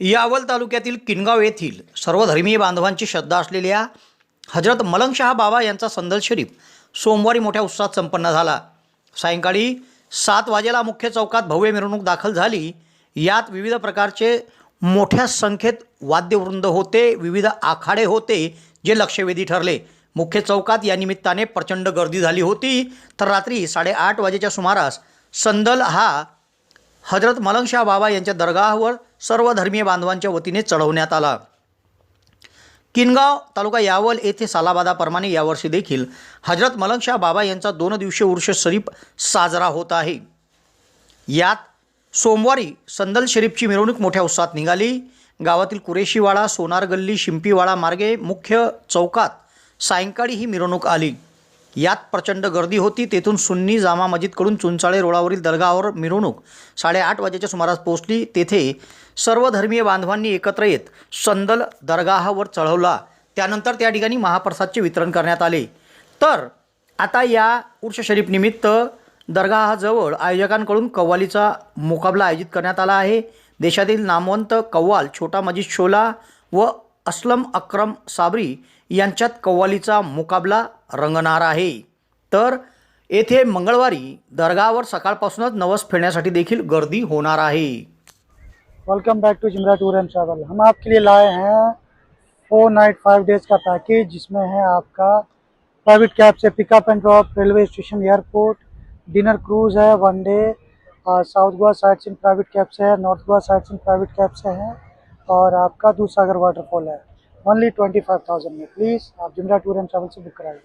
यावल तालुक्यातील किनगाव येथील सर्वधर्मीय बांधवांची श्रद्धा असलेल्या हजरत मलंगशाह बाबा यांचा संदल शरीफ सोमवारी मोठ्या उत्साहात संपन्न झाला. सायंकाळी सात वाजेला मुख्य चौकात भव्य मिरवणूक दाखल झाली. यात विविध प्रकारचे मोठ्या संख्येत वाद्यवृंद होते विविध आखाडे होते जे लक्षवेधी ठरले. मुख्य चौकात या निमित्ताने प्रचंड गर्दी झाली होती. तर रात्री साडेआठ वाजेच्या सुमारास संदल हा हजरत मलंगशाह बाबा यांच्या दर्गावर सर्व धर्मीय बांधवांच्या वतीने चढवण्यात आला. किनगाव तालुका यावल येथे सालाबादाप्रमाणे यावर्षी देखील हजरत मलंगशाह बाबा यांचा दोन दिवसीय उर्ष शरीफ साजरा होत आहे. यात सोमवारी संदल शरीफची मिरवणूक मोठ्या उत्साहात निघाली. गावातील कुरेशीवाडा सोनार गल्ली शिंपीवाडा मार्गे मुख्य चौकात सायंकाळी ही मिरवणूक आली. यात प्रचंड गर्दी होती. तेथून सुन्नी जामा मस्जिदकडून चुंचाळे रोडावरील दर्गावर मिरवणूक साडेआठ वाजेच्या सुमारास पोहोचली. तेथे सर्व धर्मीय बांधवांनी एकत्र येत संदल दर्गाहावर चढवला. त्यानंतर त्या ठिकाणी महाप्रसादचे वितरण करण्यात आले. तर आता या उर्ष शरीफ निमित्त आयोजकांकडून कव्वालीचा मुकाबला आयोजित करण्यात आला आहे. देशातील नामवंत कव्वाल छोटा मजीद शोला व असलम अक्रम साबरी यांच्यात कव्वालीचा मुकाबला रंगणार आहे. तर येथे मंगळवारी दर्गावर सकाळपासूनच नवस फिरण्यासाठी देखील गर्दी होणार आहे. Welcome back to Jimra tour and travel हम आपके लिए लाए हैं फोर नाइट फाइव डेज का पैकेज जिसमें है आपका private cab say pickup and drop railway station airport dinner cruise है one day south Goa sightseeing private cab से है north Goa sightseeing private cab से है। और आपका दूधसागर वाटरफॉल है ओनली ट्वेंटी फाइव थाउजेंड में। प्लीज़ आप जिमरा टूर एंड ट्रैवल से book कराइए।